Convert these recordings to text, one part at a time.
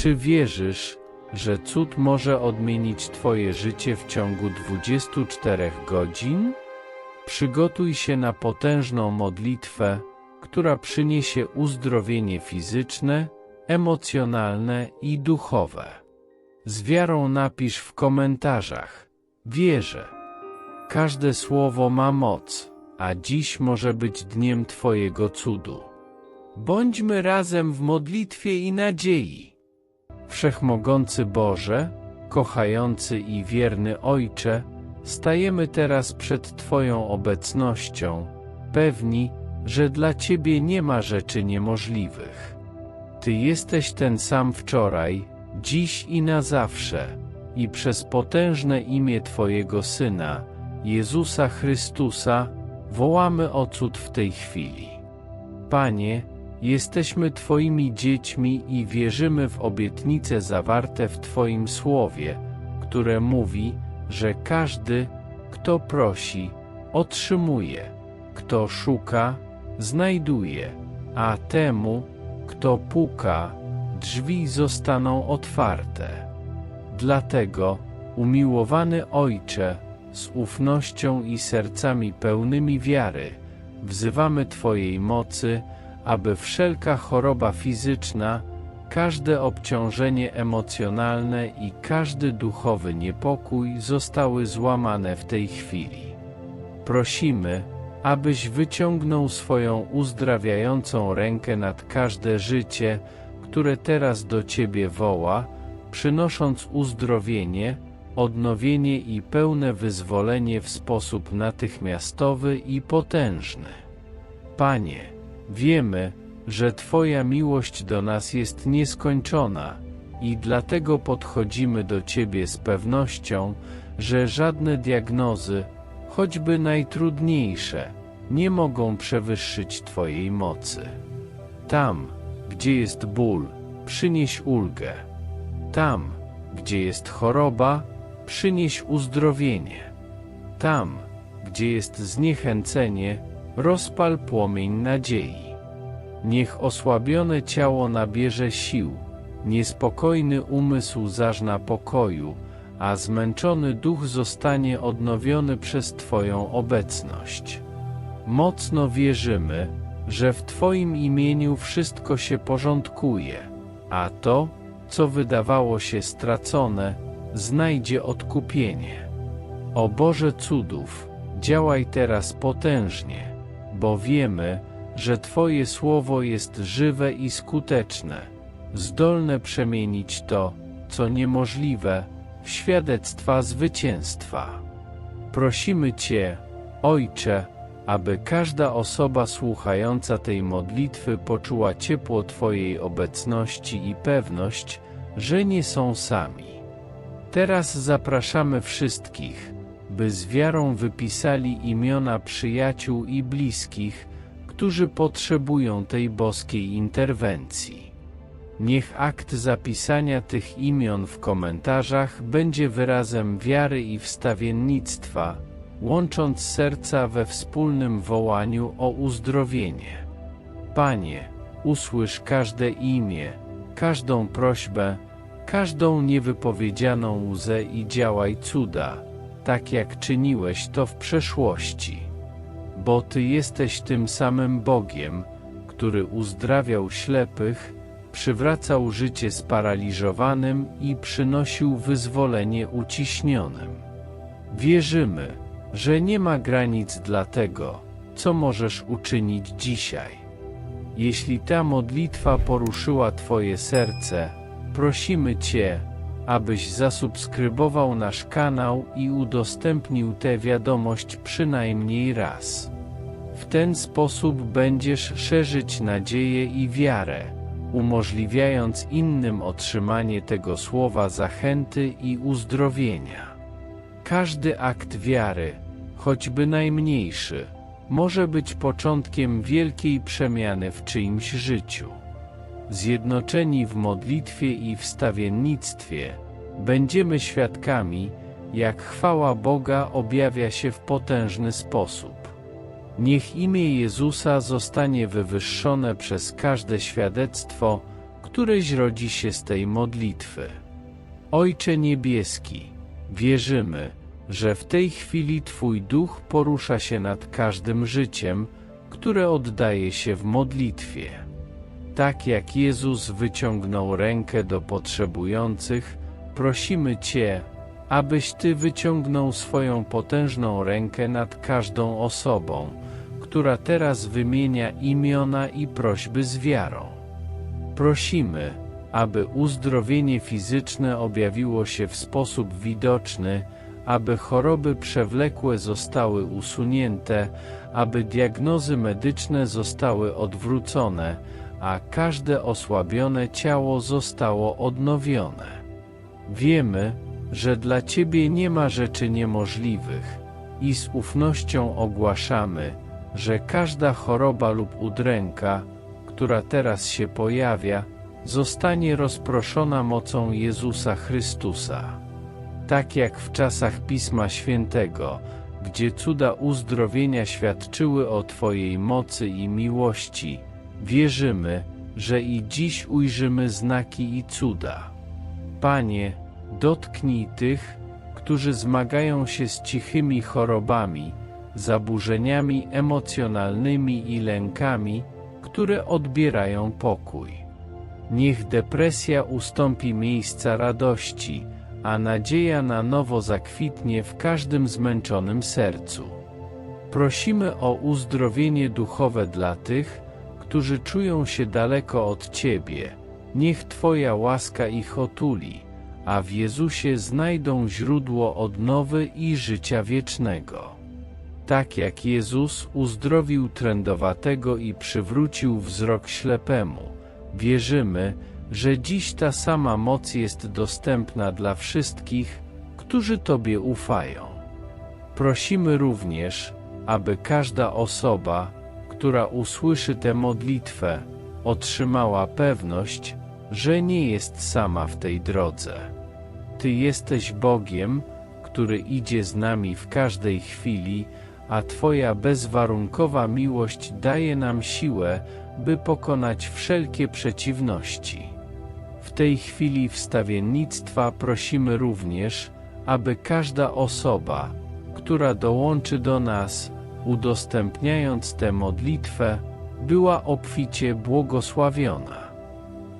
Czy wierzysz, że cud może odmienić Twoje życie w ciągu 24 godzin? Przygotuj się na potężną modlitwę, która przyniesie uzdrowienie fizyczne, emocjonalne i duchowe. Z wiarą napisz w komentarzach: Wierzę. Każde słowo ma moc, a dziś może być dniem Twojego cudu. Bądźmy razem w modlitwie i nadziei. Wszechmogący Boże, kochający i wierny Ojcze, stajemy teraz przed Twoją obecnością, pewni, że dla Ciebie nie ma rzeczy niemożliwych. Ty jesteś ten sam wczoraj, dziś i na zawsze, i przez potężne imię Twojego Syna, Jezusa Chrystusa, wołamy o cud w tej chwili. Panie, jesteśmy Twoimi dziećmi i wierzymy w obietnice zawarte w Twoim Słowie, które mówi, że każdy, kto prosi, otrzymuje, kto szuka, znajduje, a temu, kto puka, drzwi zostaną otwarte. Dlatego, umiłowany Ojcze, z ufnością i sercami pełnymi wiary, wzywamy Twojej mocy, aby wszelka choroba fizyczna, każde obciążenie emocjonalne i każdy duchowy niepokój zostały złamane w tej chwili. Prosimy, abyś wyciągnął swoją uzdrawiającą rękę nad każde życie, które teraz do Ciebie woła, przynosząc uzdrowienie, odnowienie i pełne wyzwolenie w sposób natychmiastowy i potężny. Panie, wiemy, że Twoja miłość do nas jest nieskończona i dlatego podchodzimy do Ciebie z pewnością, że żadne diagnozy, choćby najtrudniejsze, nie mogą przewyższyć Twojej mocy. Tam, gdzie jest ból, przynieś ulgę. Tam, gdzie jest choroba, przynieś uzdrowienie. Tam, gdzie jest zniechęcenie, rozpal płomień nadziei. Niech osłabione ciało nabierze sił, niespokojny umysł zażna pokoju, a zmęczony duch zostanie odnowiony przez Twoją obecność. Mocno wierzymy, że w Twoim imieniu wszystko się porządkuje, a to, co wydawało się stracone, znajdzie odkupienie. O Boże cudów, działaj teraz potężnie, bo wiemy, że Twoje słowo jest żywe i skuteczne, zdolne przemienić to, co niemożliwe, w świadectwa zwycięstwa. Prosimy Cię, Ojcze, aby każda osoba słuchająca tej modlitwy poczuła ciepło Twojej obecności i pewność, że nie są sami. Teraz zapraszamy wszystkich, by z wiarą wypisali imiona przyjaciół i bliskich, którzy potrzebują tej boskiej interwencji. Niech akt zapisania tych imion w komentarzach będzie wyrazem wiary i wstawiennictwa, łącząc serca we wspólnym wołaniu o uzdrowienie. Panie, usłysz każde imię, każdą prośbę, każdą niewypowiedzianą łzę i działaj cuda, tak jak czyniłeś to w przeszłości. Bo Ty jesteś tym samym Bogiem, który uzdrawiał ślepych, przywracał życie sparaliżowanym i przynosił wyzwolenie uciśnionym. Wierzymy, że nie ma granic dla tego, co możesz uczynić dzisiaj. Jeśli ta modlitwa poruszyła Twoje serce, prosimy Cię, abyś zasubskrybował nasz kanał i udostępnił tę wiadomość przynajmniej raz. W ten sposób będziesz szerzyć nadzieję i wiarę, umożliwiając innym otrzymanie tego słowa zachęty i uzdrowienia. Każdy akt wiary, choćby najmniejszy, może być początkiem wielkiej przemiany w czyimś życiu. Zjednoczeni w modlitwie i wstawiennictwie, będziemy świadkami, jak chwała Boga objawia się w potężny sposób. Niech imię Jezusa zostanie wywyższone przez każde świadectwo, któreś rodzi się z tej modlitwy. Ojcze Niebieski, wierzymy, że w tej chwili Twój duch porusza się nad każdym życiem, które oddaje się w modlitwie. Tak jak Jezus wyciągnął rękę do potrzebujących, prosimy Cię, abyś Ty wyciągnął swoją potężną rękę nad każdą osobą, która teraz wymienia imiona i prośby z wiarą. Prosimy, aby uzdrowienie fizyczne objawiło się w sposób widoczny, aby choroby przewlekłe zostały usunięte, aby diagnozy medyczne zostały odwrócone, a każde osłabione ciało zostało odnowione. Wiemy, że dla Ciebie nie ma rzeczy niemożliwych i z ufnością ogłaszamy, że każda choroba lub udręka, która teraz się pojawia, zostanie rozproszona mocą Jezusa Chrystusa. Tak jak w czasach Pisma Świętego, gdzie cuda uzdrowienia świadczyły o Twojej mocy i miłości, wierzymy, że i dziś ujrzymy znaki i cuda. Panie, dotknij tych, którzy zmagają się z cichymi chorobami, zaburzeniami emocjonalnymi i lękami, które odbierają pokój. Niech depresja ustąpi miejsca radości, a nadzieja na nowo zakwitnie w każdym zmęczonym sercu. Prosimy o uzdrowienie duchowe dla tych, którzy czują się daleko od Ciebie. Niech Twoja łaska ich otuli, a w Jezusie znajdą źródło odnowy i życia wiecznego. Tak jak Jezus uzdrowił trędowatego i przywrócił wzrok ślepemu, wierzymy, że dziś ta sama moc jest dostępna dla wszystkich, którzy Tobie ufają. Prosimy również, aby każda osoba, która usłyszy tę modlitwę, otrzymała pewność, że nie jest sama w tej drodze. Ty jesteś Bogiem, który idzie z nami w każdej chwili, a Twoja bezwarunkowa miłość daje nam siłę, by pokonać wszelkie przeciwności. W tej chwili wstawiennictwa prosimy również, aby każda osoba, która dołączy do nas, udostępniając tę modlitwę, była obficie błogosławiona.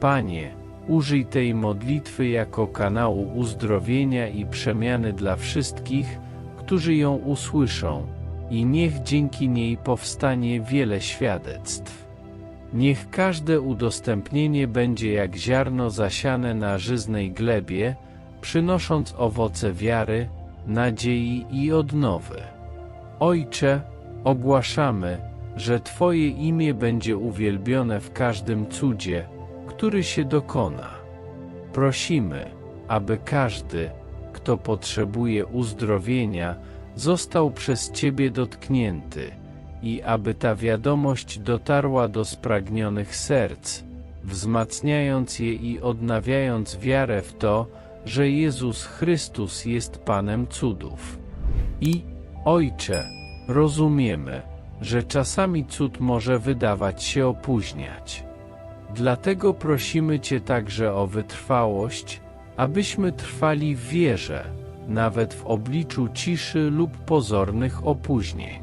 Panie, użyj tej modlitwy jako kanału uzdrowienia i przemiany dla wszystkich, którzy ją usłyszą, i niech dzięki niej powstanie wiele świadectw. Niech każde udostępnienie będzie jak ziarno zasiane na żyznej glebie, przynosząc owoce wiary, nadziei i odnowy. Ojcze, ogłaszamy, że Twoje imię będzie uwielbione w każdym cudzie, który się dokona. Prosimy, aby każdy, kto potrzebuje uzdrowienia, został przez Ciebie dotknięty i aby ta wiadomość dotarła do spragnionych serc, wzmacniając je i odnawiając wiarę w to, że Jezus Chrystus jest Panem cudów. I, Ojcze, rozumiemy, że czasami cud może wydawać się opóźniać. Dlatego prosimy Cię także o wytrwałość, abyśmy trwali w wierze, nawet w obliczu ciszy lub pozornych opóźnień.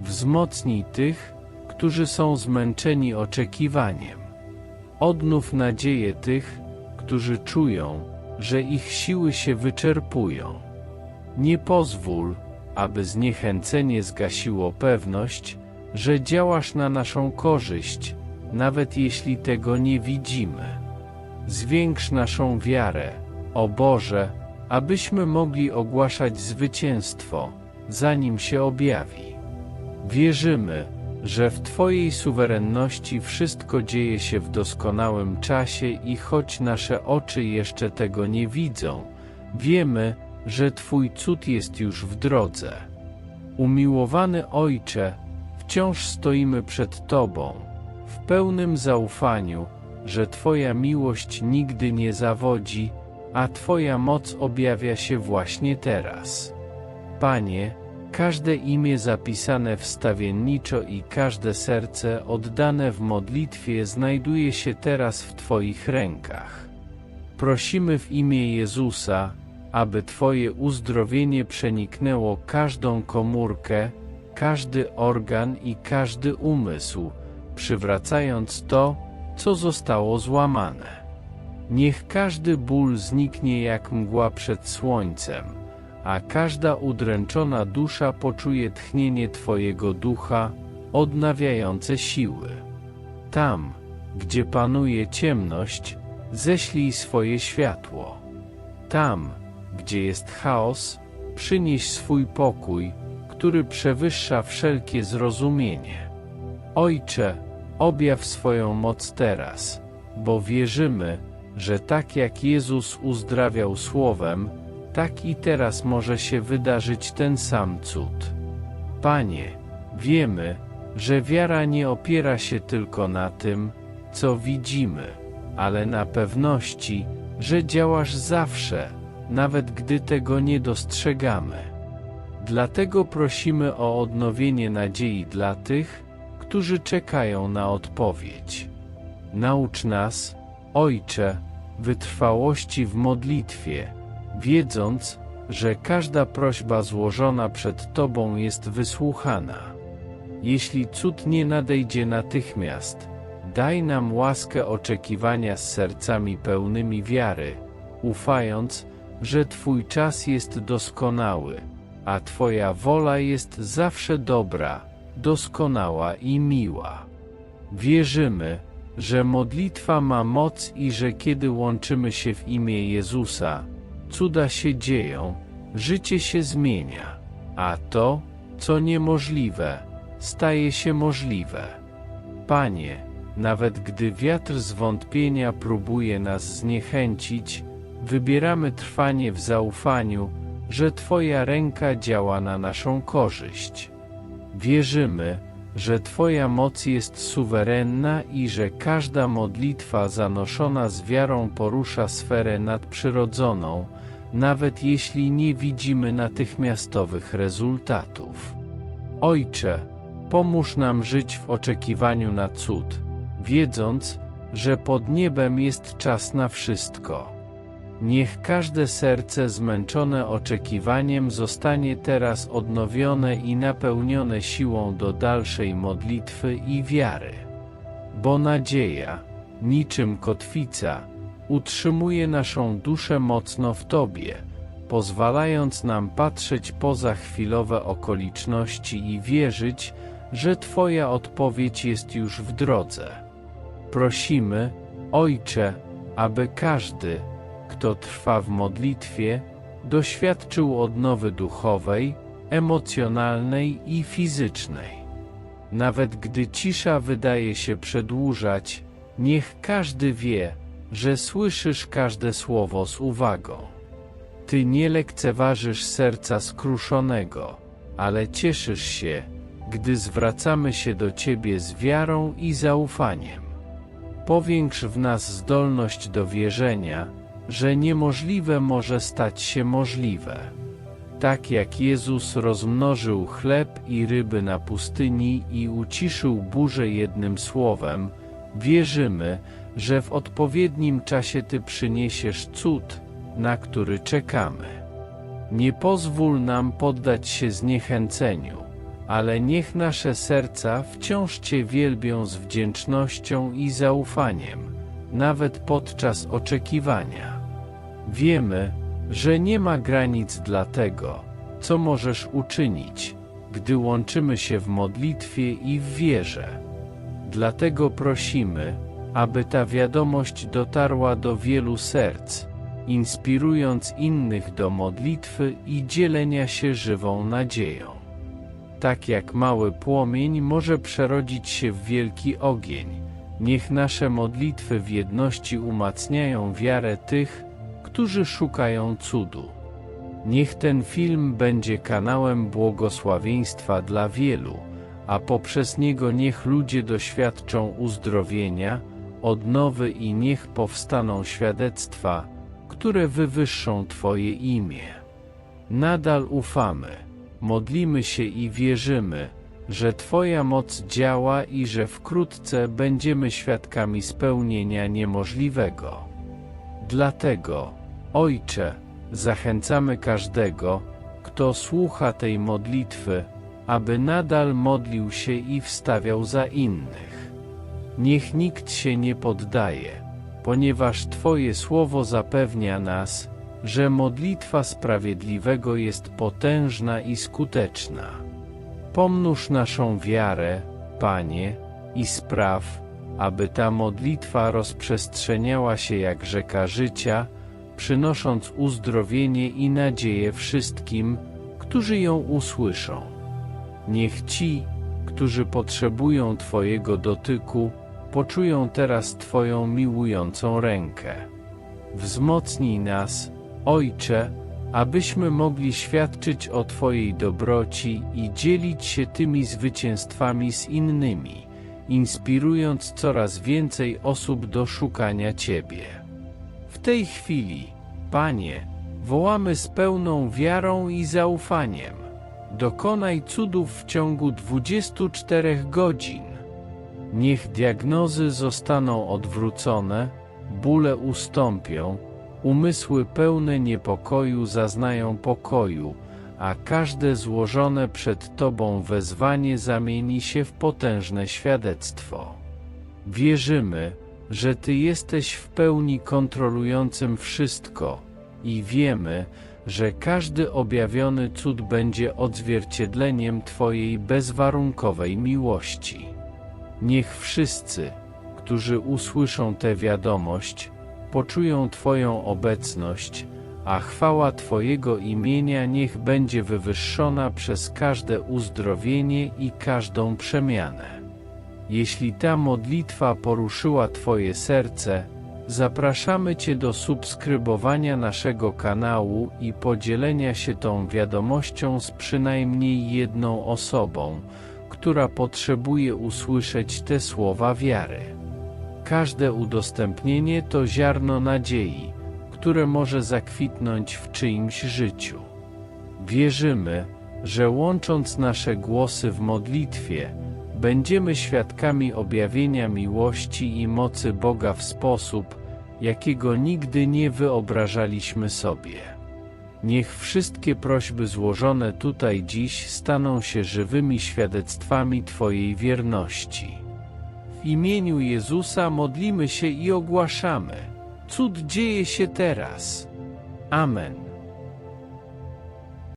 Wzmocnij tych, którzy są zmęczeni oczekiwaniem. Odnów nadzieję tych, którzy czują, że ich siły się wyczerpują. Nie pozwól, aby zniechęcenie zgasiło pewność, że działasz na naszą korzyść, nawet jeśli tego nie widzimy. Zwiększ naszą wiarę, o Boże, abyśmy mogli ogłaszać zwycięstwo, zanim się objawi. Wierzymy, że w Twojej suwerenności wszystko dzieje się w doskonałym czasie i choć nasze oczy jeszcze tego nie widzą, wiemy, że Twój cud jest już w drodze. Umiłowany Ojcze, wciąż stoimy przed Tobą, w pełnym zaufaniu, że Twoja miłość nigdy nie zawodzi, a Twoja moc objawia się właśnie teraz. Panie, każde imię zapisane wstawienniczo i każde serce oddane w modlitwie znajduje się teraz w Twoich rękach. Prosimy w imię Jezusa, aby Twoje uzdrowienie przeniknęło każdą komórkę, każdy organ i każdy umysł, przywracając to, co zostało złamane. Niech każdy ból zniknie jak mgła przed słońcem, a każda udręczona dusza poczuje tchnienie Twojego ducha, odnawiające siły. Tam, gdzie panuje ciemność, ześlij swoje światło. Tam, gdzie jest chaos, przynieś swój pokój, który przewyższa wszelkie zrozumienie. Ojcze, objaw swoją moc teraz, bo wierzymy, że tak jak Jezus uzdrawiał słowem, tak i teraz może się wydarzyć ten sam cud. Panie, wiemy, że wiara nie opiera się tylko na tym, co widzimy, ale na pewności, że działasz zawsze, nawet gdy tego nie dostrzegamy. Dlatego prosimy o odnowienie nadziei dla tych, którzy czekają na odpowiedź. Naucz nas, Ojcze, wytrwałości w modlitwie, wiedząc, że każda prośba złożona przed Tobą jest wysłuchana. Jeśli cud nie nadejdzie natychmiast, daj nam łaskę oczekiwania z sercami pełnymi wiary, ufając, że Twój czas jest doskonały, a Twoja wola jest zawsze dobra, doskonała i miła. Wierzymy, że modlitwa ma moc i że kiedy łączymy się w imię Jezusa, cuda się dzieją, życie się zmienia, a to, co niemożliwe, staje się możliwe. Panie, nawet gdy wiatr zwątpienia próbuje nas zniechęcić, wybieramy trwanie w zaufaniu, że Twoja ręka działa na naszą korzyść. Wierzymy, że Twoja moc jest suwerenna i że każda modlitwa zanoszona z wiarą porusza sferę nadprzyrodzoną, nawet jeśli nie widzimy natychmiastowych rezultatów. Ojcze, pomóż nam żyć w oczekiwaniu na cud, wiedząc, że pod niebem jest czas na wszystko. Niech każde serce zmęczone oczekiwaniem zostanie teraz odnowione i napełnione siłą do dalszej modlitwy i wiary. Bo nadzieja, niczym kotwica, utrzymuje naszą duszę mocno w Tobie, pozwalając nam patrzeć poza chwilowe okoliczności i wierzyć, że Twoja odpowiedź jest już w drodze. Prosimy, Ojcze, aby każdy, kto trwa w modlitwie, doświadczył odnowy duchowej, emocjonalnej i fizycznej. Nawet gdy cisza wydaje się przedłużać, niech każdy wie, że słyszysz każde słowo z uwagą. Ty nie lekceważysz serca skruszonego, ale cieszysz się, gdy zwracamy się do Ciebie z wiarą i zaufaniem. Powiększ w nas zdolność do wierzenia, że niemożliwe może stać się możliwe. Tak jak Jezus rozmnożył chleb i ryby na pustyni i uciszył burzę jednym słowem, wierzymy, że w odpowiednim czasie Ty przyniesiesz cud, na który czekamy. Nie pozwól nam poddać się zniechęceniu, ale niech nasze serca wciąż Cię wielbią z wdzięcznością i zaufaniem, nawet podczas oczekiwania. Wiemy, że nie ma granic dla tego, co możesz uczynić, gdy łączymy się w modlitwie i w wierze. Dlatego prosimy, aby ta wiadomość dotarła do wielu serc, inspirując innych do modlitwy i dzielenia się żywą nadzieją. Tak jak mały płomień może przerodzić się w wielki ogień, niech nasze modlitwy w jedności umacniają wiarę tych, którzy szukają cudu. Niech ten film będzie kanałem błogosławieństwa dla wielu, a poprzez niego niech ludzie doświadczą uzdrowienia, odnowy i niech powstaną świadectwa, które wywyższą Twoje imię. Nadal ufamy, modlimy się i wierzymy, że Twoja moc działa i że wkrótce będziemy świadkami spełnienia niemożliwego. Dlatego, Ojcze, zachęcamy każdego, kto słucha tej modlitwy, aby nadal modlił się i wstawiał za innych. Niech nikt się nie poddaje, ponieważ Twoje słowo zapewnia nas, że modlitwa sprawiedliwego jest potężna i skuteczna. Pomnóż naszą wiarę, Panie, i spraw, aby ta modlitwa rozprzestrzeniała się jak rzeka życia, przynosząc uzdrowienie i nadzieję wszystkim, którzy ją usłyszą. Niech ci, którzy potrzebują Twojego dotyku, poczują teraz Twoją miłującą rękę. Wzmocnij nas, Ojcze, abyśmy mogli świadczyć o Twojej dobroci i dzielić się tymi zwycięstwami z innymi, inspirując coraz więcej osób do szukania Ciebie. Tej chwili, Panie, wołamy z pełną wiarą i zaufaniem. Dokonaj cudów w ciągu 24 godzin. Niech diagnozy zostaną odwrócone, bóle ustąpią, umysły pełne niepokoju zaznają pokoju, a każde złożone przed Tobą wezwanie zamieni się w potężne świadectwo. Wierzymy, że Ty jesteś w pełni kontrolującym wszystko i wiemy, że każdy objawiony cud będzie odzwierciedleniem Twojej bezwarunkowej miłości. Niech wszyscy, którzy usłyszą tę wiadomość, poczują Twoją obecność, a chwała Twojego imienia niech będzie wywyższona przez każde uzdrowienie i każdą przemianę. Jeśli ta modlitwa poruszyła Twoje serce, zapraszamy Cię do subskrybowania naszego kanału i podzielenia się tą wiadomością z przynajmniej jedną osobą, która potrzebuje usłyszeć te słowa wiary. Każde udostępnienie to ziarno nadziei, które może zakwitnąć w czyimś życiu. Wierzymy, że łącząc nasze głosy w modlitwie, będziemy świadkami objawienia miłości i mocy Boga w sposób, jakiego nigdy nie wyobrażaliśmy sobie. Niech wszystkie prośby złożone tutaj dziś staną się żywymi świadectwami Twojej wierności. W imieniu Jezusa modlimy się i ogłaszamy: Cud dzieje się teraz. Amen.